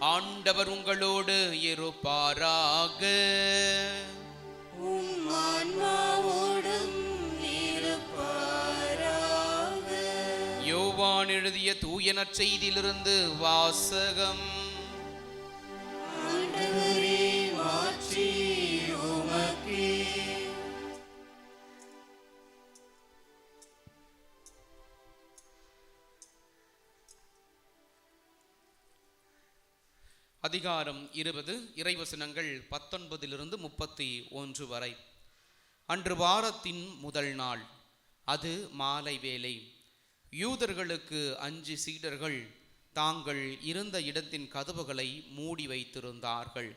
ஆண்டவர் உங்களோடு இருப்பாராக. யோவான் எழுதிய தூய நற்செய்தியிலிருந்து வாசகம். அதிகாரம் இருபது இறைவசனங்கள் பத்தொன்பதிலிருந்து முப்பத்தி ஒன்று வரை. அன்று வாரத்தின் முதல் நாள் அது மாலை வேளை. யூதர்களுக்கு அஞ்சு சீடர்கள் தாங்கள் இருந்த இடத்தின் கதவுகளை மூடி வைத்திருந்தார்கள்.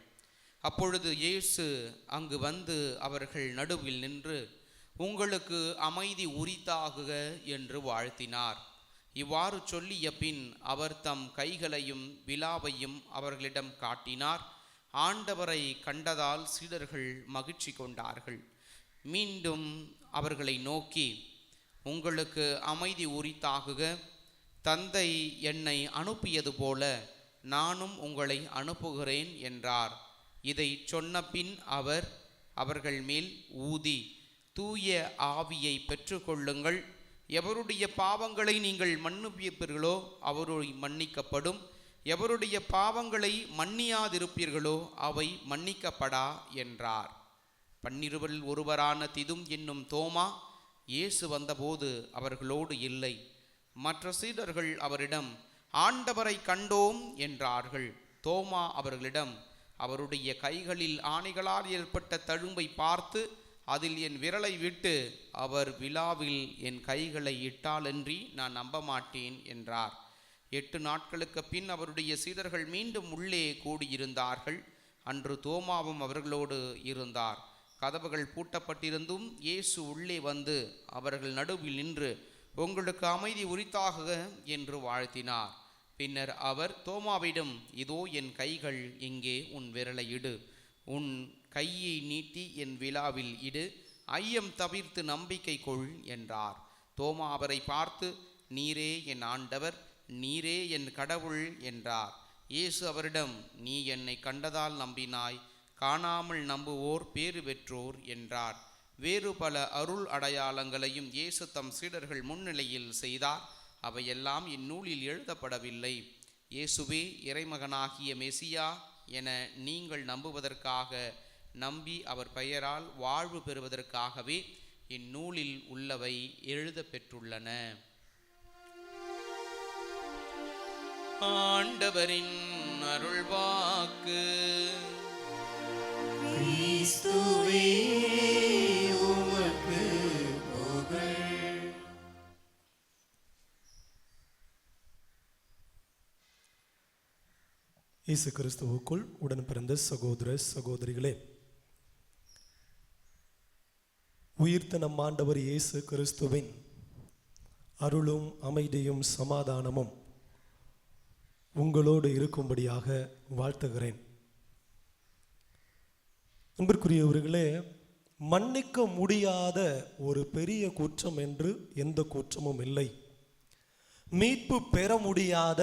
அப்பொழுது இயேசு அங்கு வந்து அவர்கள் நடுவில் நின்று உங்களுக்கு அமைதி உரித்தாகுக என்று வாழ்த்தினார். இவ்வாறு சொல்லிய பின் அவர் தம் கைகளையும் விழாவையும் அவர்களிடம் காட்டினார். ஆண்டவரை கண்டதால் சீடர்கள் மகிழ்ச்சி கொண்டார்கள். மீண்டும் அவர்களை நோக்கி உங்களுக்கு அமைதி உரித்தாகுக. தந்தை என்னை அனுப்பியது போல நானும் உங்களை அனுப்புகிறேன் என்றார். இதை சொன்ன பின் அவர் அவர்கள் மேல் ஊதி தூய ஆவியை பெற்றுக்கொள்ளுங்கள். எவருடைய பாவங்களை நீங்கள் மன்னிப்பீர்களோ அவருடைய மன்னிக்கப்படும். எவருடைய பாவங்களை மன்னியாதிருப்பீர்களோ அவை மன்னிக்கப்படா என்றார். பன்னிருவரில் ஒருவரான திதும் என்னும் தோமா இயேசு வந்தபோது அவர்களோடு இல்லை. மற்ற சீடர்கள் அவரிடம் ஆண்டவரை கண்டோம் என்றார்கள். தோமா அவர்களிடம் அவருடைய கைகளில் ஆணைகளால் ஏற்பட்ட தழும்பை பார்த்து அதில் என் விரலை விட்டு அவர் விழாவில் என் கைகளை இட்டாலன்றி நான் நம்ப மாட்டேன் என்றார். எட்டு நாட்களுக்கு பின் அவருடைய சீடர்கள் மீண்டும் உள்ளே கூடியிருந்தார்கள். அன்று தோமாவும் அவர்களோடு இருந்தார். கதவுகள் பூட்டப்பட்டிருந்தும் இயேசு உள்ளே வந்து அவர்கள் நடுவில் நின்று உங்களுக்கு அமைதி உரித்தாக என்று வாழ்த்தினார். பின்னர் அவர் தோமாவிடம் இதோ என் கைகள் இங்கே உன் விரலை இடு. உன் கையை நீட்டி என் விழாவில் இடு ஐயம் தவிர்த்து நம்பிக்கை கொள் என்றார். தோமா அவரை பார்த்து நீரே என் ஆண்டவர் நீரே என் கடவுள் என்றார். இயேசு அவரிடம் நீ என்னை கண்டதால் நம்பினாய் காணாமல் நம்புவோர் பேறு பெற்றோர் என்றார். வேறு பல அருள் அடையாளங்களையும் இயேசு தம் சீடர்கள் முன்னிலையில் செய்தார். அவையெல்லாம் இந்நூலில் எழுதப்படவில்லை. இயேசுவே இறைமகனாகிய மெசியா என நீங்கள் நம்புவதற்காக நம்பி அவர் பெயரால் வாழ்வு பெறுவதற்காகவே இந்நூலில் உள்ளவை எழுத பெற்றுள்ளன ஆண்டவரின் அருள்வாக்கு இயேசு கிறிஸ்துவுக்குள் உடன் பிறந்த சகோதர சகோதரிகளே உயிர்த்த நம் ஆண்டவர் இயேசு கிறிஸ்துவின் அருளும் அமைதியும் சமாதானமும் உங்களோடு இருக்கும்படியாக வாழ்த்துகிறேன். அன்பிற்குரியவர்களே மன்னிக்க முடியாத ஒரு பெரிய குற்றம் என்று எந்த குற்றமும் இல்லை. மீட்பு பெற முடியாத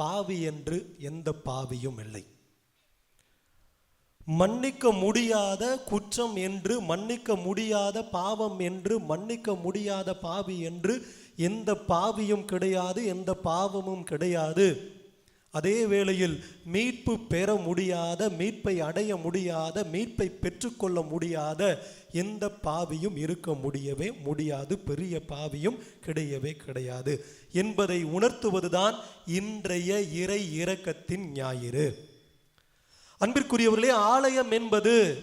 பாவி என்று எந்த பாவியும் இல்லை. மன்னிக்க முடியாத குற்றம் என்று மன்னிக்க முடியாத பாவம் என்று மன்னிக்க முடியாத பாவி என்று எந்த பாவியும் கிடையாது எந்த பாவமும் கிடையாது. அதே வேளையில் மீட்பு பெற முடியாத மீட்பை அடைய முடியாத மீட்பை பெற்றுக்கொள்ள முடியாத எந்த பாவியும் இருக்க முடியவே முடியாது. பெரிய பாவியும் கிடையவே கிடையாது. என்பதை உணர்த்துவதுதான் இன்றைய இறை இறக்கத்தின் ஞாயிறு. அன்பிற்குரியவர்களே ஆலயம் என்பது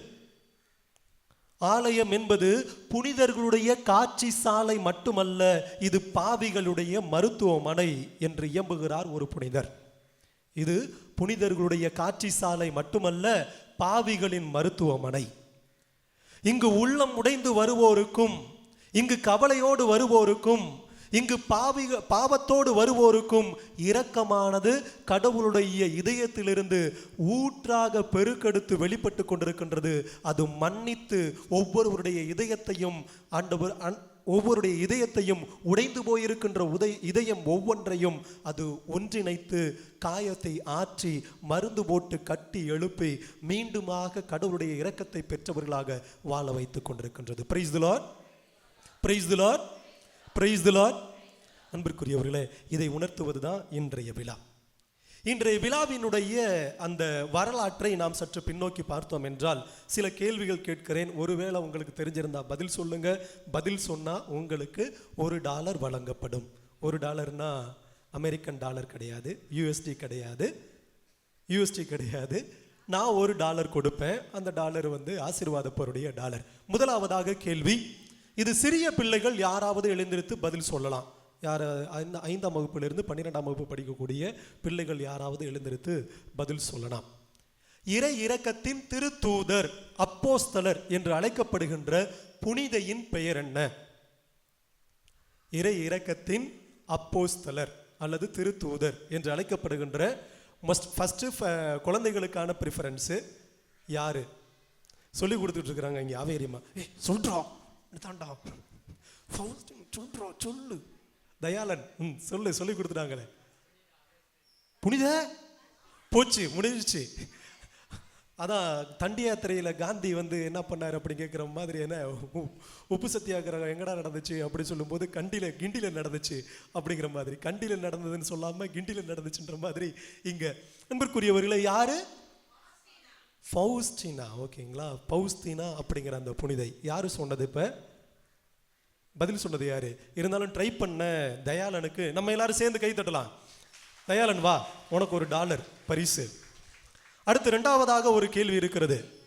ஆலயம் என்பது புனிதர்களுடைய காட்சி சாலை மட்டுமல்ல இது பாவிகளுடைய மருத்துவமனை என்று இயம்புகிறார் ஒரு புனிதர். இது புனிதர்களுடைய காட்சி சாலை மட்டுமல்ல பாவிகளின் மருத்துவமனை. இங்கு உள்ளம் உடைந்து வருவோருக்கும் இங்கு கவலையோடு வருவோருக்கும் இங்கு பாவிக பாவத்தோடு வருவோருக்கும் இரக்கமானது கடவுளுடைய இதயத்திலிருந்து ஊற்றாக பெருக்கெடுத்து வெளிப்பட்டு கொண்டிருக்கின்றது. அது மன்னித்து ஒவ்வொருவருடைய இதயத்தையும் ஆண்டவர் அன்- ஒவ்வொருடைய இதயத்தையும் உடைந்து போயிருக்கின்ற உதை இதயம் ஒவ்வொன்றையும் அது ஒன்றிணைத்து காயத்தை ஆற்றி மருந்து போட்டு கட்டி எழுப்பி மீண்டுமாக கடவுளுடைய இரக்கத்தை பெற்றவர்களாக வாழ வைத்துக் கொண்டிருக்கின்றது. பிரைஸ் தி பிரைஸ் பிரைஸ் அன்பிற்குரியவர்களே இதை உணர்த்துவது தான் இன்றைய விழா. இன்றைய விழாவினுடைய அந்த வரலாற்றை நாம் சற்று பின்னோக்கி பார்த்தோம் என்றால் சில கேள்விகள் கேட்கிறேன். ஒருவேளை உங்களுக்கு தெரிஞ்சிருந்தா பதில் சொல்லுங்க. பதில் சொன்னால் உங்களுக்கு ஒரு டாலர் வழங்கப்படும். ஒரு டாலர்னா அமெரிக்கன் டாலர் கிடையாது யூஎஸ்டி கிடையாது யூஎஸ்டி கிடையாது. நான் ஒரு டாலர் கொடுப்பேன். அந்த டாலர் வந்து ஆசீர்வாதப்பருடைய டாலர். முதலாவதாக கேள்வி இது சிறிய பிள்ளைகள் யாராவது எழுந்திருத்து பதில் சொல்லலாம். யார் ஐந்து ஐந்தாம் வகுப்பிலிருந்து பன்னிரெண்டாம் வகுப்பு படிக்கக்கூடிய பிள்ளைகள் யாராவது எழுந்திருத்து பதில் சொல்லலாம். இறை இரக்கத்தின் திருத்தூதர் அப்போஸ்தலர் என்று அழைக்கப்படுகின்ற புனிதையின் பெயர் என்ன? இறை இரக்கத்தின் அப்போஸ்தலர் அல்லது திருத்தூதர் என்று அழைக்கப்படுகின்ற மஸ்ட் ஃபஸ்ட்டு குழந்தைகளுக்கான ப்ரிஃபரன்ஸு யாரு? சொல்லி கொடுத்துட்டு இருக்கிறாங்க இங்கே ஆவேரியம்மா ஏய் சொல்றோம் தாண்டா சொல்கிறோம் சொல்றோம் சொல்லு. தயாளன் ம் சொல்லு சொல்லி கொடுத்துட்டாங்களே. புனித? போச்சு முடிஞ்சிச்சு. அதான் தண்டி யாத்திரையில் காந்தி வந்து என்ன பண்ணார் அப்படின்னு கேட்குற மாதிரி என்ன உப்பு சத்தியாகிரகம் எங்கடா நடந்துச்சு அப்படின்னு சொல்லும்போது கண்டியில் கிண்டியில் நடந்துச்சு அப்படிங்கிற மாதிரி. கண்டியில் நடந்ததுன்னு சொல்லாமல் கிண்டியில் நடந்துச்சுன்ற மாதிரி இங்கே. அன்பிற்குரியவர்களே யாரு? ஃபவுஸ்டினா ஓகேங்களா? பௌஸ்தினா அப்படிங்கிற அந்த புனிதை. யாரு சொன்னது இப்போ? பதில் சொன்னது யாரு? இருந்தாலும் ட்ரை பண்ண தயாளனுக்கு நம்ம எல்லாரும் சேர்ந்து கை தட்டலாம். தயாளன் வா உனக்கு ஒரு டாலர் பரிசு. அடுத்து ரெண்டாவதாக ஒரு கேள்வி இருக்கிறது.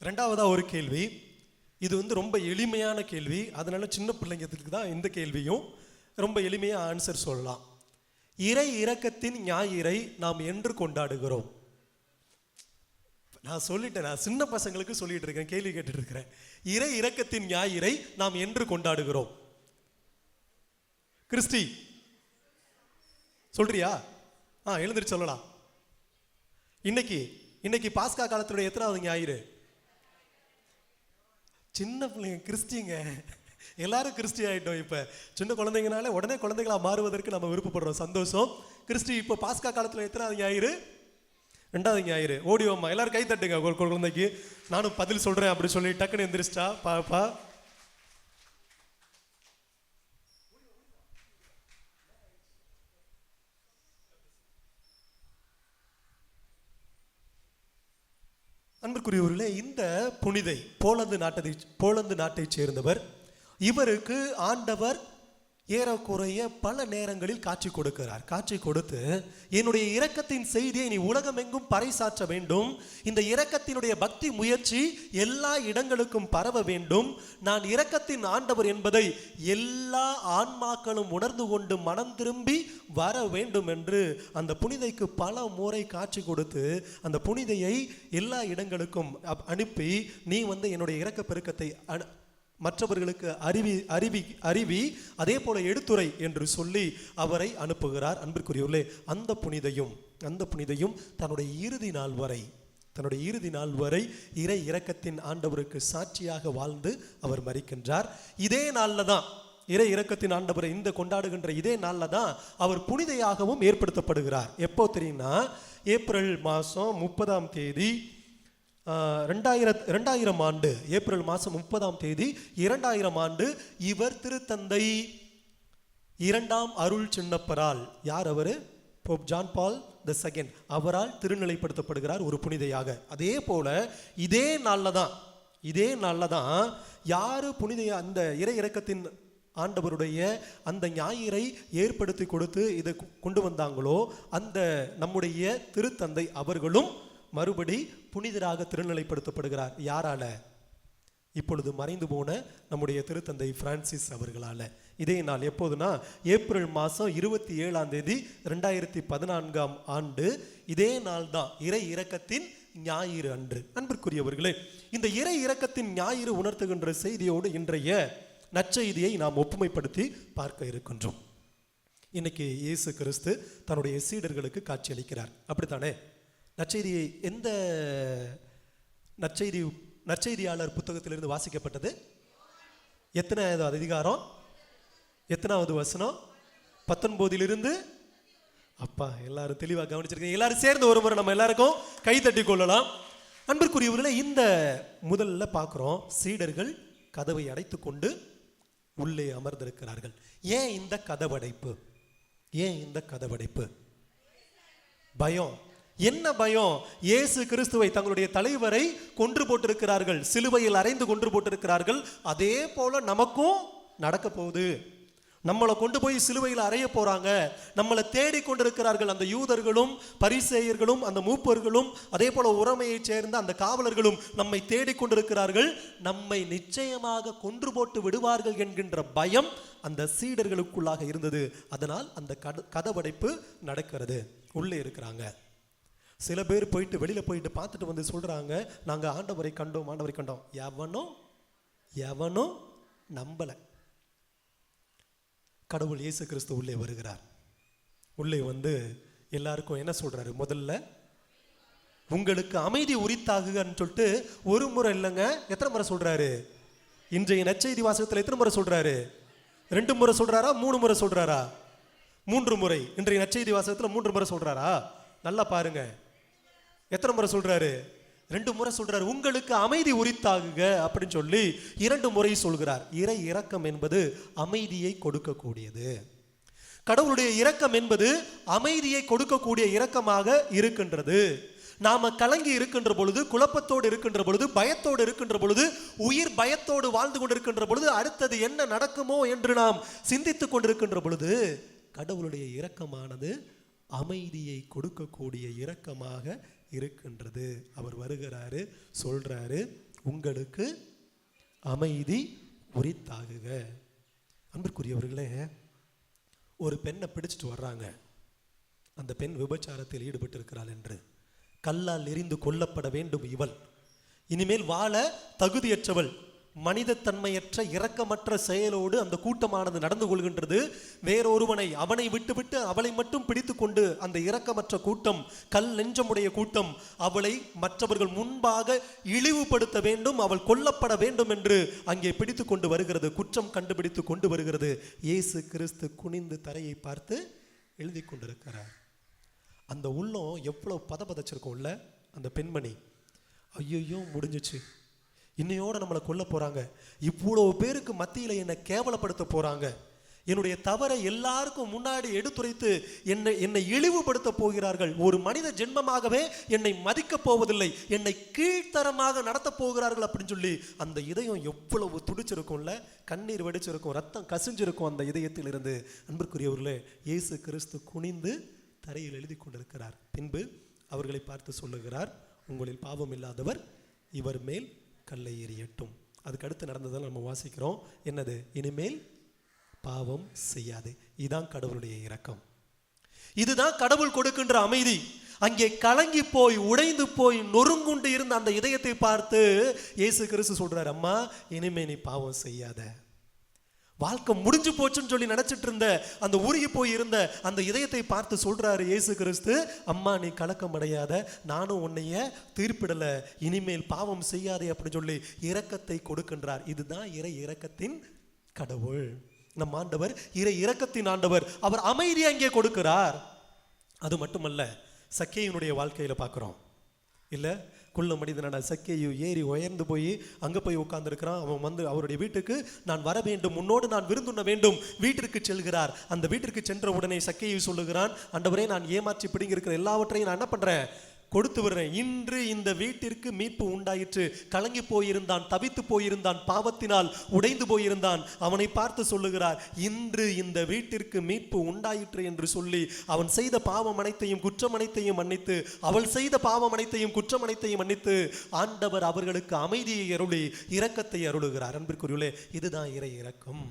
ரெண்டாவதா ஒரு கேள்வி. இது வந்து ரொம்ப எளிமையான கேள்வி. அதனால சின்ன பிள்ளைங்களுக்கு தான் இந்த கேள்வியும் ரொம்ப எளிமையாக ஆன்சர் சொல்லலாம். இறை இறக்கத்தின் ஞாயிறை நாம் என்று கொண்டாடுகிறோம். நான் சொல்லிட்டேன் நான் சின்ன பசங்களுக்கு சொல்லிட்டு இருக்கேன் கேள்வி கேட்டுட்டு இருக்கிறேன். இறை இறக்கத்தின் ஞாயிறை நாம் என்று கொண்டாடுகிறோம். கிறிஸ்டி சொல்றியா? ஆ எழுந்திரிச்சு சொல்லலாம். இன்னைக்கு இன்னைக்கு பாஸ்கா காலத்துடைய எத்தனாவது ஞாயிறு? சின்ன பிள்ளைங்க கிறிஸ்டிங்க. எல்லாரும் கிறிஸ்டி ஆயிட்டோம் இப்போ. சின்ன குழந்தைங்கனால உடனே குழந்தைகளா மாறுவதற்கு நம்ம விருப்பப்படுறோம். சந்தோஷம். கிறிஸ்டி இப்போ பாஸ்கா காலத்துல எத்தனாவது ஞாயிறு? ரெண்டாவது ஞாயிறு. ஓடிவோம்மா எல்லாரும் கை தட்டுங்க ஒரு குழந்தைக்கு. நானும் பதில் சொல்றேன் அப்படி சொல்லி டக்குன்னு எந்திரிச்சிட்டா பாப்பா. அன்பிற்குரியவர்களே இந்த புனிதை போலந்து நாட்டை போலந்து நாட்டைச் சேர்ந்தவர் இவருக்கு ஆண்டவர் ஏறக்குறைய பல நேரங்களில் காட்சி கொடுக்கிறார். காட்சி கொடுத்து என்னுடைய இரக்கத்தின் செய்தியை நீ உலகமெங்கும் பறைசாற்ற வேண்டும். இந்த இரக்கத்தினுடைய பக்தி முயற்சி எல்லா இடங்களுக்கும் பரவ வேண்டும். நான் இரக்கத்தின் ஆண்டவர் என்பதை எல்லா ஆன்மாக்களும் உணர்ந்து கொண்டு மனம் திரும்பி வர வேண்டும் என்று அந்த புனிதைக்கு பல முறை காட்சி கொடுத்து அந்த புனிதையை எல்லா இடங்களுக்கும் அப்- அனுப்பி நீ வந்து என்னுடைய இரக்க பெருக்கத்தை அனு- மற்றவர்களுக்கு அறிவி அறிவி அறிவி அதே போல எடுத்துரை என்று சொல்லி அவரை அனுப்புகிறார். அன்பிற்குரியவர்களே அந்த புனிதையும் அந்த புனிதையும் தன்னுடைய இறுதி நாள் வரை தன்னுடைய இறுதி நாள் வரை இறை இரக்கத்தின் ஆண்டவருக்கு சாட்சியாக வாழ்ந்து அவர் மறிக்கின்றார் இதே நாளில் தான் இறை இறக்கத்தின் ஆண்டவரை இந்த கொண்டாடுகின்ற இதே நாளில் தான் அவர் புனிதையாகவும் ஏற்படுத்தப்படுகிறார். எப்போ தெரியும்னா ஏப்ரல் மாதம் முப்பதாம் தேதி ரெண்டாயிரத் ரெண்டாயிரம் ஆண்டு ஏப்ரல் மாதம் முப்பதாம் தேதி இரண்டாயிரம் ஆண்டு இவர் திருத்தந்தை. இரண்டாம் அருள் சின்னப்பரால். யார் அவர்? Pope John Paul the second அவரால் திருநிலைப்படுத்தப்படுகிறார் ஒரு புனிதையாக. அதே போல இதே நாளில் தான் இதே நாளில் தான் யார் புனித அந்த இறை இறக்கத்தின் ஆண்டவருடைய அந்த ஞாயிறை ஏற்படுத்தி கொடுத்து இதை கொண்டு வந்தாங்களோ அந்த நம்முடைய திருத்தந்தை அவர்களும் மறுபடி புனிதராக திருநிலைப்படுத்தப்படுகிறார். யாரால? இப்பொழுது மறைந்து போன நம்முடைய திருத்தந்தை பிரான்சிஸ் அவர்களால. இதே நாள் எப்போதுனா ஏப்ரல் மாதம் இருபத்தி ஏழாம் தேதி ரெண்டாயிரத்தி பதினான்காம் ஆண்டு இதே நாள் தான் இறை இறக்கத்தின் ஞாயிறு அன்று. அன்பிற்குரியவர்களே இந்த இறை இறக்கத்தின் ஞாயிறு உணர்த்துகின்ற செய்தியோடு இன்றைய நற்செய்தியை நாம் ஒப்புமைப்படுத்தி பார்க்க இருக்கின்றோம். இன்னைக்கு இயேசு கிறிஸ்து தன்னுடைய சீடர்களுக்கு காட்சியளிக்கிறார். அப்படித்தானே? நற்செய்தி எந்த நற்செய்தி நற்செய்தியாளர் புத்தகத்திலிருந்து வாசிக்கப்பட்டது? எத்தனாவது அதிகாரம்? எத்தனாவது வசனம்? பத்தொன்பதிலிருந்து? அப்பா எல்லாரும் தெளிவாக கவனிச்சிருக்கீங்க. எல்லாரும் சேர்ந்து ஒரு முறை நம்ம எல்லாருக்கும் கை தட்டி கொள்ளலாம். அன்பிற்குரியவர்களை இந்த முதல்ல பார்க்குறோம். சீடர்கள் கதவை அடைத்து கொண்டு உள்ளே அமர்ந்திருக்கிறார்கள். ஏன் இந்த கதவடைப்பு? ஏன் இந்த கதவடைப்பு? பயம். என்ன பயம்? இயேசு கிறிஸ்துவை தங்களுடைய தலைவரை கொன்று போட்டிருக்கிறார்கள். சிலுவையில் அறைந்து கொன்று போட்டிருக்கிறார்கள். அதே போல நமக்கும் நடக்க போகுது. நம்மளை கொண்டு போய் சிலுவையில் அறைய போறாங்க. நம்மளை தேடி கொண்டிருக்கிறார்கள் அந்த யூதர்களும் பரிசேயர்களும் அந்த மூப்பர்களும் அதே போல உறமையைச் சேர்ந்த அந்த காவலர்களும் நம்மை தேடி கொண்டிருக்கிறார்கள். நம்மை நிச்சயமாக கொன்று போட்டு விடுவார்கள் என்கின்ற பயம் அந்த சீடர்களுக்குள்ளாக இருந்தது. அதனால் அந்த கத கதவடைப்பு நடக்கிறது. உள்ளே இருக்கிறாங்க. சில பேர் போயிட்டு வெளியில் போயிட்டு பார்த்துட்டு வந்து சொல்கிறாங்க நாங்கள் ஆண்டவரை கண்டோம் ஆண்டவரை கண்டோம். எவனும் எவனும் நம்பலை. கடவுள் இயேசு கிறிஸ்து உள்ளே வருகிறார். உள்ளே வந்து எல்லாருக்கும் என்ன சொல்கிறாரு முதல்ல உங்களுக்கு அமைதி உரித்தாகுகன்னு சொல்லிட்டு ஒரு முறை இல்லைங்க எத்தனை முறை சொல்கிறாரு இன்றைய நச்செய்தி வாசகத்தில் எத்தனை முறை சொல்கிறாரு ரெண்டு முறை சொல்கிறாரா மூணு முறை சொல்கிறாரா மூன்று முறை. இன்றைய நச்செய்தி வாசகத்தில் மூன்று முறை சொல்கிறாரா நல்லா பாருங்கள் எத்தனை முறை சொல்றாரு? ரெண்டு முறை சொல்றாரு. உங்களுக்கு அமைதி உரித்தாகுக அப்படின்னு சொல்லி இரண்டு முறை சொல்கிறார். இறை இரக்கம் என்பது அமைதியை கொடுக்கக்கூடியது. கடவுளுடைய இரக்கம் என்பது அமைதியை கொடுக்கக்கூடிய இரக்கமாக இருக்கின்றது. நாம கலங்கி இருக்கின்ற பொழுது குழப்பத்தோடு இருக்கின்ற பொழுது பயத்தோடு இருக்கின்ற பொழுது உயிர் பயத்தோடு வாழ்ந்து கொண்டிருக்கின்ற பொழுது அடுத்தது என்ன நடக்குமோ என்று நாம் சிந்தித்துக் கொண்டிருக்கின்ற பொழுது கடவுளுடைய இரக்கமானது அமைதியை கொடுக்கக்கூடிய இரக்கமாக இருக்கின்றது அவர் வருகிறாரு சொல்றாரு உங்களுக்கு அமைதி உரித்தாகுக. அன்பிற்குரியவர்களே ஒரு பெண்ணை பிடிச்சிட்டு வர்றாங்க. அந்த பெண் விபச்சாரத்தில் ஈடுபட்டு இருக்கிறாள் என்று. கல்லால் எரிந்து கொல்லப்பட வேண்டும் இவள். இனிமேல் வாழ தகுதியற்றவள். மனிதத்தன்மையற்ற இரக்கமற்ற செயலோடு அந்த கூட்டமானது நடந்து கொள்கின்றது. வேறொருவனை அவனை விட்டுவிட்டு அவளை மட்டும் பிடித்து கொண்டு அந்த இரக்கமற்ற கூட்டம் கல் நெஞ்சமுடைய கூட்டம் அவளை மற்றவர்கள் முன்பாக இழிவுபடுத்த வேண்டும் அவள் கொல்லப்பட வேண்டும் என்று அங்கே பிடித்து கொண்டு வருகிறது. குற்றம் கண்டுபிடித்து கொண்டு வருகிறது. இயேசு கிறிஸ்து குனிந்து தரையை பார்த்து எழுதி கொண்டிருக்கிறார். அந்த உள்ளம் எவ்வளோ பதபதச்சிருக்கும்ல அந்த பெண்மணி. ஐயோ முடிஞ்சிச்சு. இன்னையோட நம்மளை கொல்ல போகிறாங்க இவ்வளோ பேருக்கு மத்தியில் என்னை கேவலப்படுத்த போகிறாங்க என்னுடைய தவறை எல்லாருக்கும் முன்னாடி எடுத்துரைத்து என்னை என்னை இழிவுபடுத்த போகிறார்கள். ஒரு மனித ஜென்மமாகவே என்னை மதிக்கப் போவதில்லை. என்னை கீழ்த்தரமாக நடத்தப் போகிறார்கள் அப்படின்னு சொல்லி அந்த இதயம் எவ்வளவு துடிச்சிருக்கும்ல? கண்ணீர் வெடிச்சிருக்கும் ரத்தம் கசிஞ்சிருக்கும் அந்த இதயத்தில் இருந்து அன்பிற்குரியவர்களே இயேசு கிறிஸ்து குனிந்து தரையில் எழுதி கொண்டிருக்கிறார். பின்பு அவர்களை பார்த்து சொல்லுகிறார் உங்களில் பாவம் இல்லாதவர் இவர் மேல் கல்லை எறியட்டும். அதுக்கு அடுத்து நடந்ததெல்லாம் நம்ம வாசிக்கிறோம். என்னது? இனிமேல் பாவம் செய்யாது. இதுதான் கடவுளுடைய இரக்கம். இதுதான் கடவுள் கொடுக்கின்ற அமைதி. அங்கே கலங்கி போய் உடைந்து போய் நொறுங்குண்டு இருந்த அந்த இதயத்தை பார்த்து இயேசு கிறிஸ்து சொல்றாரு அம்மா இனிமே நீ பாவம் செய்யாத. வாழ்க்கை முடிஞ்சு போச்சுன்னு சொல்லி நினைச்சிட்டு இருந்த அந்த உருகி போய் இருந்த அந்த இதயத்தை பார்த்து சொல்றாரு இயேசு கிறிஸ்து அம்மா நீ கலக்கம் அடையாத. நானும் உன்னைய தீர்ப்பிடலை. இனிமேல் பாவம் செய்யாதே அப்படின்னு சொல்லி இரக்கத்தை கொடுக்கின்றார். இதுதான் இறை இரக்கத்தின் கடவுள். நம் ஆண்டவர் இறை இரக்கத்தின் ஆண்டவர். அவர் அமைதியை அங்கே கொடுக்கிறார். அது மட்டுமல்ல சக்கேயினுடைய வாழ்க்கையில பார்க்குறோம். இல்லை? குள்ள மனிதனடா சக்கையோ ஏறி உயர்ந்து போய் அங்கே போய் உட்கார்ந்திருக்கிறான். அவன் வந்து அவருடைய வீட்டுக்கு நான் வர வேண்டும் உன்னோடு நான் விருந்துண்ண வேண்டும். வீட்டிற்கு செல்கிறார். அந்த வீட்டிற்கு சென்ற உடனே சக்கையை சொல்லுகிறான் ஆண்டவரே நான் ஏமாற்றி பிடிங்கிருக்கிற எல்லாவற்றையும் நான் என்ன பண்றேன்? கொடுத்து விடுறேன். இன்று இந்த வீட்டிற்கு மீட்பு உண்டாயிற்று. கலங்கி போயிருந்தான் தவித்து போயிருந்தான் பாவத்தினால் உடைந்து போயிருந்தான். அவனை பார்த்து சொல்லுகிறார் இன்று இந்த வீட்டிற்கு மீட்பு உண்டாயிற்று என்று சொல்லி அவன் செய்த பாவம் அனைத்தையும் குற்றம் அனைத்தையும் மன்னித்து அவள் செய்த பாவம் அனைத்தையும் குற்றம் அனைத்தையும் மன்னித்து ஆண்டவர் அவர்களுக்கு அமைதியை அருளி இரக்கத்தை அருளுகிறார். அன்பிற்குரியலே இதுதான் இறை இரக்கம்.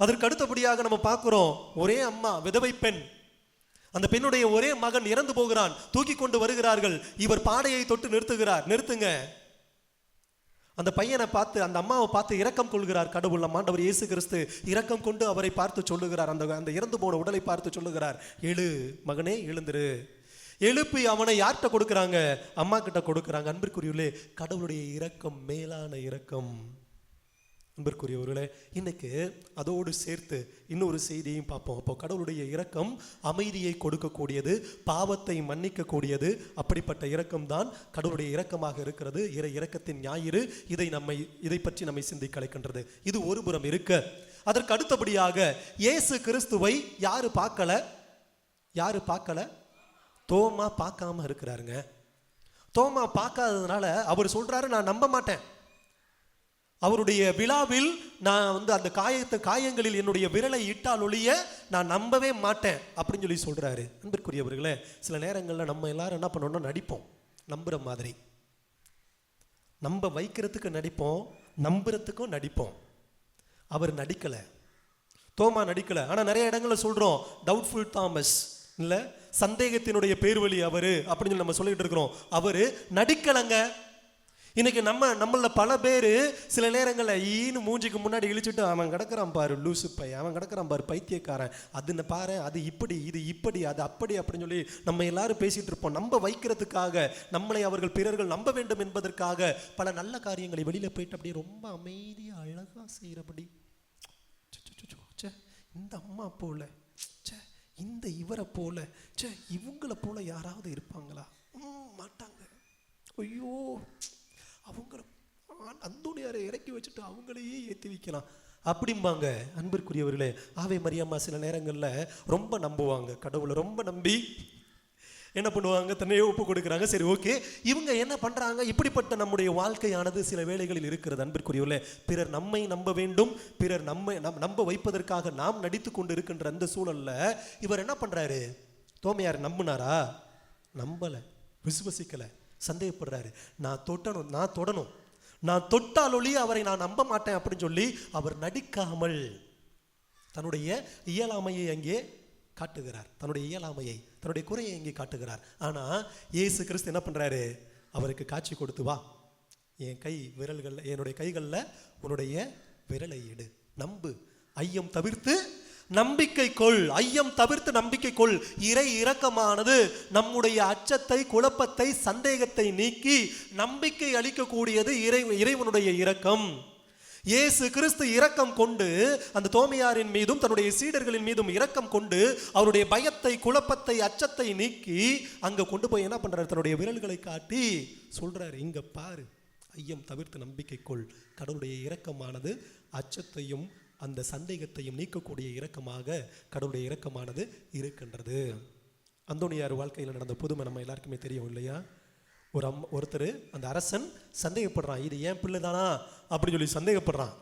அதற்கு அடுத்தபடியாக நம்ம பார்க்குறோம் ஒரே அம்மா விதவை பெண். அந்த பெண்ணுடைய ஒரே மகன் இறந்து போகிறான் தூக்கி கொண்டு வருகிறார்கள். இவர் பாடையை தொட்டு நிறுத்துகிறார். நிறுத்துங்க. அந்த பையனை பார்த்து அந்த அம்மாவை பார்த்து இரக்கம் கொள்கிறார் கடவுள். நம் ஆண்டவர் இயேசு கிறிஸ்து இரக்கம் கொண்டு அவரை பார்த்து சொல்லுகிறார். அந்த அந்த இறந்து போன உடலை பார்த்து சொல்லுகிறார். எழு மகனே எழுந்துரு. எழுப்பி அவனை யார்கிட்ட கொடுக்குறாங்க? அம்மா கிட்ட கொடுக்குறாங்க. அன்பிற்குரியவர்களே கடவுளுடைய இரக்கம் மேலான இரக்கம். அன்பிற்குரியவர்களே இன்னைக்கு அதோடு சேர்த்து இன்னொரு செய்தியையும் பார்ப்போம். அப்போ கடவுளுடைய இரக்கம் அமைதியை கொடுக்கக்கூடியது பாவத்தை மன்னிக்கக்கூடியது அப்படிப்பட்ட இரக்கம் தான் கடவுளுடைய இரக்கமாக இருக்கிறது. இறை இரக்கத்தின் ஞாயிறு இதை நம்மை இதை பற்றி நம்மை சிந்திக்க அழைக்கின்றது. இது ஒரு புறம் இருக்க அதற்கு அடுத்தபடியாக இயேசு கிறிஸ்துவை யாரு பார்க்கல? யாரு பார்க்கல? தோமா பார்க்காம இருக்கிறாருங்க. தோமா பார்க்காததுனால அவர் சொல்றாரு நான் நம்ப மாட்டேன். அவருடைய விழாவில் நான் வந்து அந்த காயத்தை காயங்களில் என்னுடைய விரலை இட்டால் ஒழிய நான் நம்பவே மாட்டேன் அப்படின்னு சொல்லி சொல்கிறாரு அன்பிற்குரியவர்களே சில நேரங்களில் நம்ம எல்லாரும் என்ன பண்ணணும்னா நடிப்போம். நம்புகிற மாதிரி. நம்ப வைக்கிறதுக்கு நடிப்போம் நம்புறதுக்கும் நடிப்போம். அவர் நடிக்கலை. தோமா நடிக்கலை. ஆனால் நிறைய இடங்களில் சொல்கிறோம் டவுட்ஃபுல் தாமஸ் இல்லை சந்தேகத்தினுடைய பேர்வழி அவர் அப்படின்னு சொல்லி நம்ம சொல்லிகிட்டு இருக்கிறோம். அவர் நடிக்கலைங்க. இன்னைக்கு நம்ம நம்மள பல பேர் சில நேரங்களில் ஈன்னு மூஞ்சிக்கு முன்னாடி இழிச்சிட்டு அவன் கிடக்கிறான் பாரு லூசு பை அவன் கிடக்கிறான் பாரு பைத்தியக்காரன். அதுன்னு பாரு அது இப்படி இது இப்படி அது அப்படி அப்படின்னு சொல்லி நம்ம எல்லாரும் பேசிட்டு இருப்போம். நம்ம வைக்கிறதுக்காக நம்மளை அவர்கள் பிறர்கள் நம்ப வேண்டும் என்பதற்காக பல நல்ல காரியங்களை வெளியில் போயிட்டு அப்படியே ரொம்ப அமைதியாக அழகா செய்கிறபடி ச்சே இந்த அம்மா போல ச்சே இந்த இவரை போல ச்சே இவங்கள போல யாராவது இருப்பாங்களா? மாட்டாங்க. ஐயோ அவங்கள அந்தோனியாரை இறக்கி வச்சுட்டு அவங்களையே ஏற்றி வைக்கலாம். அப்படிம்பாங்க அன்பிற்குரியவர்களே. ஆவே மரியம்மா சில நேரங்களில் ரொம்ப நம்புவாங்க. கடவுளை ரொம்ப நம்பி என்ன பண்ணுவாங்க? தன்னையே ஒப்பு கொடுக்குறாங்க. சரி ஓகே. இவங்க என்ன பண்ணுறாங்க இப்படிப்பட்ட நம்முடைய வாழ்க்கையானது சில வேளைகளில் இருக்கிறது அன்பிற்குரியவர்களே. பிறர் நம்மை நம்ப வேண்டும். பிறர் நம்மை நம் நம்ப வைப்பதற்காக நாம் நடித்து கொண்டு இருக்கின்ற அந்த சூழல்ல இவர் என்ன பண்ணுறாரு தோமையார் நம்பினாரா? நம்பலை. விசுவசிக்கலை. சந்தேகப்படுறாரு. நான் தொட்டணும் நான் தொடணும். நான் தொட்டால் ஒளி அவரை நான் நம்ப மாட்டேன் அப்படின்னு சொல்லி அவர் நடிக்காமல் தன்னுடைய இயலாமையை அங்கே காட்டுகிறார். தன்னுடைய இயலாமையை தன்னுடைய குறையை இங்கே காட்டுகிறார். ஆனால் இயேசு கிறிஸ்து என்ன பண்ணுறாரு அவருக்கு காட்சி கொடுத்து வா. என் கை விரல்கள்ல என்னுடைய கைகளில் உன்னுடைய விரலை எடு. நம்பு. ஐயம் தவிர்த்து நம்பிக்கை கொள் ஐயம் தவிர்த்து நம்பிக்கை கொள் இறை இரக்கமானது நம்முடைய அச்சத்தை குழப்பத்தை சந்தேகத்தை நீக்கி நம்பிக்கை அளிக்கக்கூடியது இறை இறைவனுடைய இரக்கம். இயேசு கிறிஸ்து இரக்கம் கொண்டு அந்த தோமையாரின் மீதும் தன்னுடைய சீடர்களின் மீதும் இரக்கம் கொண்டு அவருடைய பயத்தை குழப்பத்தை அச்சத்தை நீக்கி அங்க கொண்டு போய் என்ன பண்றாரு? தன்னுடைய விரல்களை காட்டி சொல்றாரு இங்க பாரு ஐயம் தவிர்த்து நம்பிக்கை கொள் கடவுளுடைய இரக்கமானது அச்சத்தையும் அந்த சந்தேகத்தையும் நீக்கக்கூடிய இரக்கமாக கடவுளுடைய இரக்கமானது இருக்கின்றது. அந்தோணியார் வாழ்க்கையில் நடந்த புதுமை நம்ம எல்லாருக்குமே தெரியும் இல்லையா? ஒரு அம் ஒருத்தர் அந்த அரசன் சந்தேகப்படுறான் இது ஏன் பிள்ளை தானா? அப்படின்னு சொல்லி சந்தேகப்படுறான்.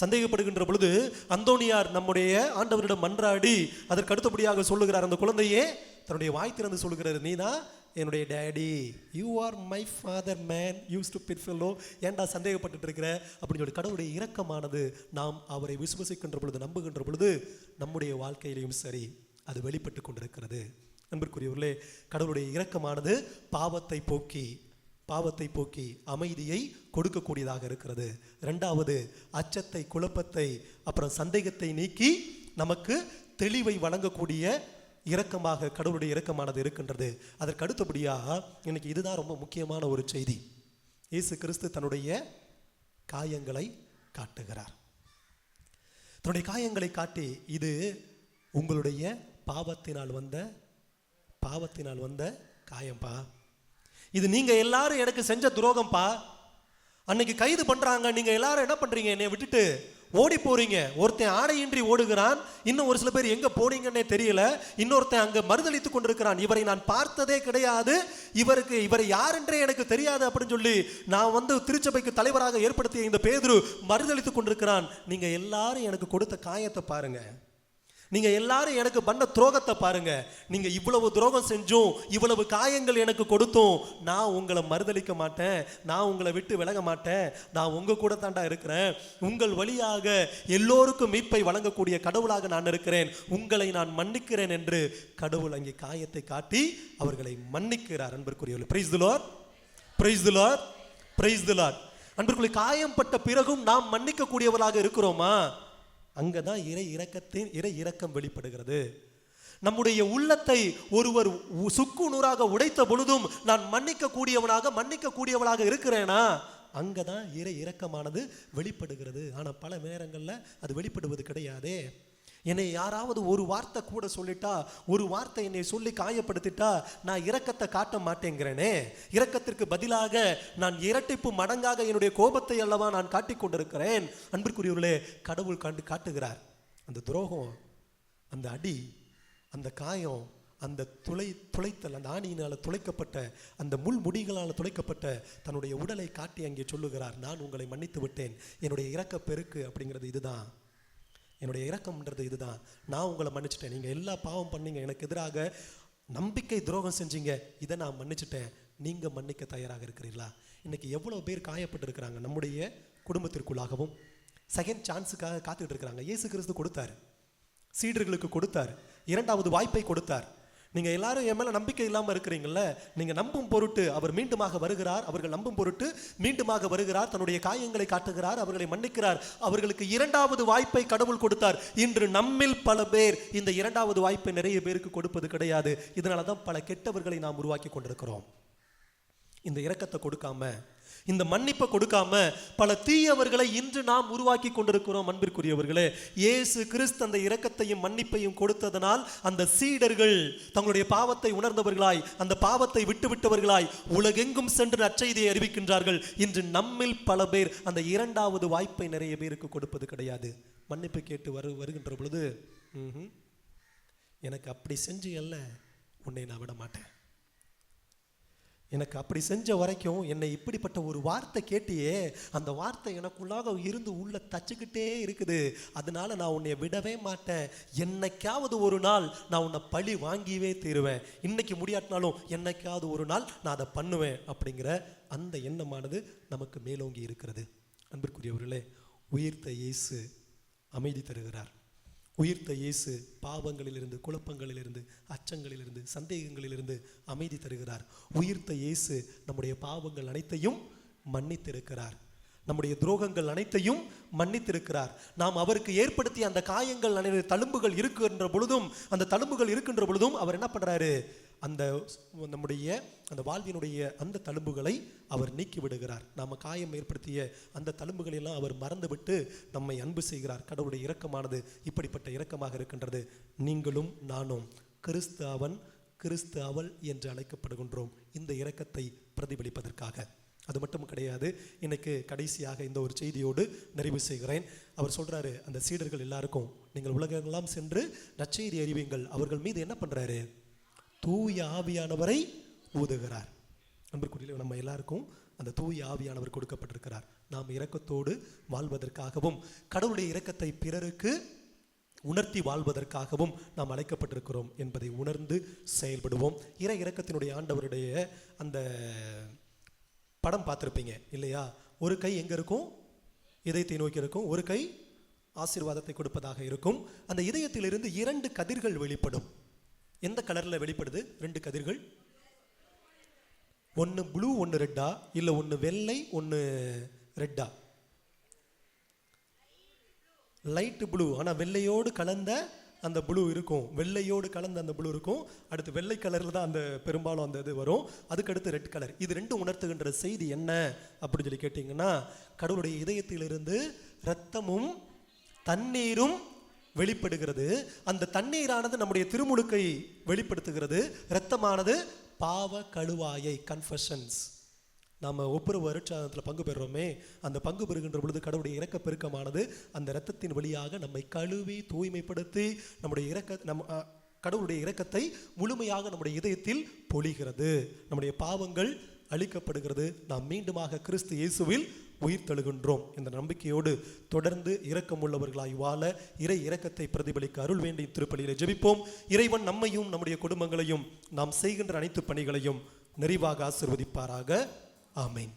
சந்தேகப்படுகின்ற பொழுது அந்தோனியார் நம்முடைய ஆண்டவரிடம் மன்றாடி அதற்கு அடுத்தபடியாக சொல்லுகிறார் அந்த குழந்தையே தன்னுடைய வாய் திறந்து சொல்லுகிறார் நீதான் என்னுடைய daddy you are my father man use to பிட்ஃபெல்லோ ஏன்டா சந்தேகப்பட்டுட்டு இருக்கிற அப்படின்னு சொல்லி கடவுளுடைய இரக்கமானது நாம் அவரை விசுவசிக்கின்ற பொழுது நம்புகின்ற பொழுது நம்முடைய வாழ்க்கையிலையும் சரி அது வெளிப்பட்டு கொண்டிருக்கிறது. நண்பர்க்குரியவர்களே கடவுளுடைய இரக்கமானது பாவத்தை போக்கி பாவத்தை போக்கி அமைதியை கொடுக்கக்கூடியதாக இருக்கிறது. ரெண்டாவது அச்சத்தை குழப்பத்தை அப்புறம் சந்தேகத்தை நீக்கி நமக்கு தெளிவை வழங்கக்கூடிய இரக்கமாக கடவுளுடைய இரக்கமானது இருக்கின்றது. அதற்கு அடுத்தபடியாக இன்னைக்கு இதுதான் ரொம்ப முக்கியமான ஒரு செய்தி. இயேசு கிறிஸ்து தன்னுடைய காயங்களை காட்டுகிறார். தன்னுடைய காயங்களை காட்டி இது உங்களுடைய பாவத்தினால் வந்த பாவத்தினால் வந்த காயம்பா. இது நீங்க எல்லாரும் எனக்கு செஞ்ச துரோகம்பா. அன்னைக்கு கைது பண்றாங்க நீங்க எல்லாரும் என்ன பண்றீங்க? என்னை விட்டுட்டு ஓடி போறீங்க. ஒருத்தன் ஆடையின்றி ஓடுகிறான். இன்னும் ஒரு சில பேர் எங்க போனீங்கன்னே தெரியல. இன்னொருத்தன் அங்க மறுதளித்து கொண்டிருக்கிறான். இவரை நான் பார்த்ததே கிடையாது. இவருக்கு இவரை யாரென்றே எனக்கு தெரியாது அப்படின்னு சொல்லி நான் வந்து திருச்சபைக்கு தலைவராக ஏற்படுத்திய இந்த பேதுரு மறுதளித்து கொண்டிருக்கிறான். நீங்க எல்லாரும் எனக்கு கொடுத்த காயத்தை பாருங்க. நீங்க எல்லாரும் எனக்கு பண்ண துரோகத்தை பாருங்க. நீங்க இவ்வளவு துரோகம் செஞ்சும் இவ்வளவு காயங்கள் எனக்கு கொடுத்தும் நான் உங்களை மறுதளிக்க மாட்டேன். நான் உங்களை விட்டு விலக மாட்டேன். நான் உங்க கூட தாண்டா இருக்கிறேன். உங்கள் வழியாக எல்லோருக்கும் மீட்பை வழங்கக்கூடிய கடவுளாக நான் இருக்கிறேன். உங்களை நான் மன்னிக்கிறேன் என்று கடவுள் அங்கே காயத்தை காட்டி அவர்களை மன்னிக்கிறார். அன்பிற்குரியவர்கள் பிரைஸ் துலார் பிரைஸ் துலார் பிரைஸ் துலார் அன்பிற்குரிய காயம் பட்ட பிறகும் நாம் மன்னிக்கக்கூடியவர்களாக இருக்கிறோமா? அங்கே தான் இறை இறக்கத்தின் இறை இறக்கம் வெளிப்படுகிறது. நம்முடைய உள்ளத்தை ஒருவர் உ- சுக்கு நூறாக உடைத்த பொழுதும் நான் மன்னிக்க கூடியவனாக மன்னிக்க கூடியவளாக இருக்கிறேனா? அங்கதான் இறை இறக்கமானது வெளிப்படுகிறது. ஆனால் பல நேரங்களில் அது வெளிப்படுவது கிடையாதே. என்னை யாராவது ஒரு வார்த்தை கூட சொல்லிட்டா ஒரு வார்த்தை என்னை சொல்லி காயப்படுத்திட்டா நான் இரக்கத்தை காட்ட மாட்டேங்கிறேனே. இரக்கத்திற்கு பதிலாக நான் இரட்டிப்பு மடங்காக என்னுடைய கோபத்தை அல்லவா நான் காட்டிக் கொண்டிருக்கிறேன். அன்பிற்குரியவர்களே கடவுள் கண்டு காட்டுகிறார். அந்த துரோகம் அந்த அடி அந்த காயம் அந்த துளை துளைத்தல் அந்த ஆணியினால் துளைக்கப்பட்ட அந்த முள் முடிகளால் துளைக்கப்பட்ட தன்னுடைய உடலை காட்டி அங்கே சொல்லுகிறார் நான் உங்களை மன்னித்து விட்டேன். என்னுடைய இறக்க பெருக்கு அப்படிங்கிறது இதுதான். என்னுடைய இரக்கம்ன்றது இதுதான். நான் உங்களை மன்னிச்சிட்டேன். நீங்கள் எல்லா பாவம் பண்ணீங்க. எனக்கு எதிராக நம்பிக்கை துரோகம் செஞ்சீங்க. இதை நான் மன்னிச்சிட்டேன். நீங்கள் மன்னிக்க தயாராக இருக்கிறீர்களா? இன்றைக்கி எவ்வளோ பேர் காயப்பட்டிருக்கிறாங்க? நம்முடைய குடும்பத்திற்குள்ளாகவும் செகண்ட் சான்ஸுக்காக காத்துக்கிட்டு இருக்கிறாங்க. இயேசு கிறிஸ்து கொடுத்தாரு. சீடர்களுக்கு கொடுத்தார். இரண்டாவது வாய்ப்பை கொடுத்தார். நீங்கள் எல்லாரும் என் மேல நம்பிக்கை இல்லாமல் இருக்கிறீங்கள நீங்கள் நம்பும் பொருட்டு அவர் மீண்டுமாக வருகிறார் அவர்கள் நம்பும் பொருட்டு மீண்டுமாக வருகிறார் தன்னுடைய காயங்களை காட்டுகிறார் அவர்களை மன்னிக்கிறார் அவர்களுக்கு இரண்டாவது வாய்ப்பை கடவுள் கொடுத்தார். இன்று நம்மில் பல பேர் இந்த இரண்டாவது வாய்ப்பை நிறைய பேருக்கு கொடுப்பது கிடையாது. இதனால தான் பல கெட்டவர்களை நாம் உருவாக்கி கொண்டிருக்கிறோம். இந்த இரக்கத்தை கொடுக்காம இந்த மன்னிப்பை கொடுக்காம பல தீயவர்களை இன்று நாம் உருவாக்கி கொண்டிருக்கிறோம் அன்பிற்குரியவர்களே. இயேசு கிறிஸ்து அந்த இரக்கத்தையும் மன்னிப்பையும் கொடுத்ததனால் அந்த சீடர்கள் தங்களுடைய பாவத்தை உணர்ந்தவர்களாய் அந்த பாவத்தை விட்டுவிட்டவர்களாய் உலகெங்கும் சென்று நற்செய்தியை அறிவிக்கின்றார்கள். இன்று நம்மில் பல பேர் அந்த இரண்டாவது வாய்ப்பை நிறைய பேருக்கு கொடுப்பது கிடையாது. மன்னிப்பு கேட்டு வரு வருகின்ற பொழுது எனக்கு அப்படி செஞ்சு அல்ல உன்னை நான் விட மாட்டேன். எனக்கு அப்படி செஞ்ச வரைக்கும் என்னை இப்படிப்பட்ட ஒரு வார்த்தை கேட்டியே அந்த வார்த்தை எனக்குள்ளாக இருந்து உள்ள தச்சுக்கிட்டே இருக்குது. அதனால நான் உன்னை விடவே மாட்டேன். என்னைக்காவது ஒரு நாள் நான் உன்னை பழி வாங்கியவே தீருவேன். இன்னைக்கு முடியாட்டினாலும் என்னைக்காவது ஒரு நாள் நான் அதை பண்ணுவேன் அப்படிங்கிற அந்த எண்ணமானது நமக்கு மேலோங்கி இருக்கிறது. அன்பிற்குரியவர்களே உயிர்த்த இயேசு அமைதி தருகிறார். உயிர்த்த இயேசு பாவங்களிலிருந்து குழப்பங்களிலிருந்து அச்சங்களிலிருந்து சந்தேகங்களிலிருந்து அமைதி தருகிறார். உயிர்த்த இயேசு நம்முடைய பாவங்கள் அனைத்தையும் மன்னித்திருக்கிறார். நம்முடைய துரோகங்கள் அனைத்தையும் மன்னித்திருக்கிறார். நாம் அவருக்கு ஏற்படுத்திய அந்த காயங்கள் அனை- தழும்புகள் இருக்கின்ற பொழுதும் அந்த தழும்புகள் இருக்கின்ற பொழுதும் அவர் என்ன பண்ணுறாரு அந்த நம்முடைய அந்த வாழ்வினுடைய அந்த தழும்புகளை அவர் நீக்கி விடுகிறார் காயம் ஏற்படுத்திய அந்த தழும்புகளெல்லாம் அவர் மறந்துவிட்டு நம்மை அன்பு செய்கிறார். கடவுளுடைய இரக்கமானது இப்படிப்பட்ட இரக்கமாக இருக்கின்றது. நீங்களும் நானும் கிறிஸ்து அவன் கிறிஸ்து அவள் என்று அழைக்கப்படுகின்றோம். இந்த இரக்கத்தை பிரதிபலிப்பதற்காக. அது மட்டும் கிடையாது இன்னைக்கு கடைசியாக இந்த ஒரு செய்தியோடு நிறைவு செய்கிறேன். அவர் சொல்கிறாரு அந்த சீடர்கள் எல்லாருக்கும் நீங்கள் உலகெல்லாம் சென்று நற்செய்தி அறிவீங்கள் அவர்கள் மீது என்ன பண்ணுறாரு தூய ஆவியானவரை ஊதுகிறார். நண்பர்குடியில் நம்ம எல்லாருக்கும் அந்த தூய ஆவியானவர் கொடுக்கப்பட்டிருக்கிறார். நாம் இரக்கத்தோடு வாழ்வதற்காகவும் கடவுளுடைய இரக்கத்தை பிறருக்கு உணர்த்தி வாழ்வதற்காகவும் நாம் அழைக்கப்பட்டிருக்கிறோம் என்பதை உணர்ந்து செயல்படுவோம். இற இறக்கத்தினுடைய ஆண்டவருடைய அந்த படம் பார்த்துருப்பீங்க இல்லையா? ஒரு கை எங்கே இருக்கும்? இதயத்தை நோக்கி இருக்கும். ஒரு கை ஆசீர்வாதத்தை கொடுப்பதாக இருக்கும். அந்த இதயத்திலிருந்து இரண்டு கதிர்கள் வெளிப்படும். எந்த கலரில் வெளிப்படுது? ரெண்டு கதிர்கள். ஒன்று ப்ளூ ஒன்று ரெட்டா இல்லை ஒன்று வெள்ளை ஒன்று ரெட்டா லைட்டு ப்ளூ ஆனால் வெள்ளையோடு கலந்த அந்த ப்ளூ இருக்கும். வெள்ளையோடு கலந்த அந்த ப்ளூ இருக்கும். அடுத்து வெள்ளை கலரில் தான் அந்த பெரும்பாலும் அந்த இது வரும். அதுக்கடுத்து ரெட் கலர் இது ரெண்டும் உணர்த்துகின்ற செய்தி என்ன? அப்படின்னு சொல்லி கேட்டிங்கன்னா கடவுளுடைய இதயத்திலிருந்து இரத்தமும் தண்ணீரும் வெளிப்படுகிறது. அந்த தண்ணீரானது நம்முடைய திருமுழுக்கை வெளிப்படுத்துகிறது. இரத்தமானது பாவ கழுவாயை கன்ஃபஷன்ஸ் நாம் ஒப்புரவு அருட்சாதனத்தில் பங்கு பெறுறோமே. அந்த பங்கு பெறுகின்ற பொழுது கடவுளுடைய இறக்க பெருக்கமானது அந்த இரத்தத்தின் வழியாக நம்மை கழுவி தூய்மைப்படுத்தி நம்முடைய இறக்க நம் கடவுளுடைய இறக்கத்தை முழுமையாக நம்முடைய இதயத்தில் பொழிகிறது. நம்முடைய பாவங்கள் அழிக்கப்படுகிறது. நாம் மீண்டுமாக கிறிஸ்து இயேசுவில் உயிர் தழுகின்றோம் என்ற நம்பிக்கையோடு தொடர்ந்து இரக்கமுள்ளவர்களாய் வாழ இறை இரக்கத்தை பிரதிபலிக்க அருள் வேண்டிய திருப்பலியிலே ஜெபிப்போம். இறைவன் நம்மையும் நம்முடைய குடும்பங்களையும் நாம் செய்கின்ற அனைத்து பணிகளையும் நிறைவாக ஆசிர்வதிப்பாராக. ஆமேன்.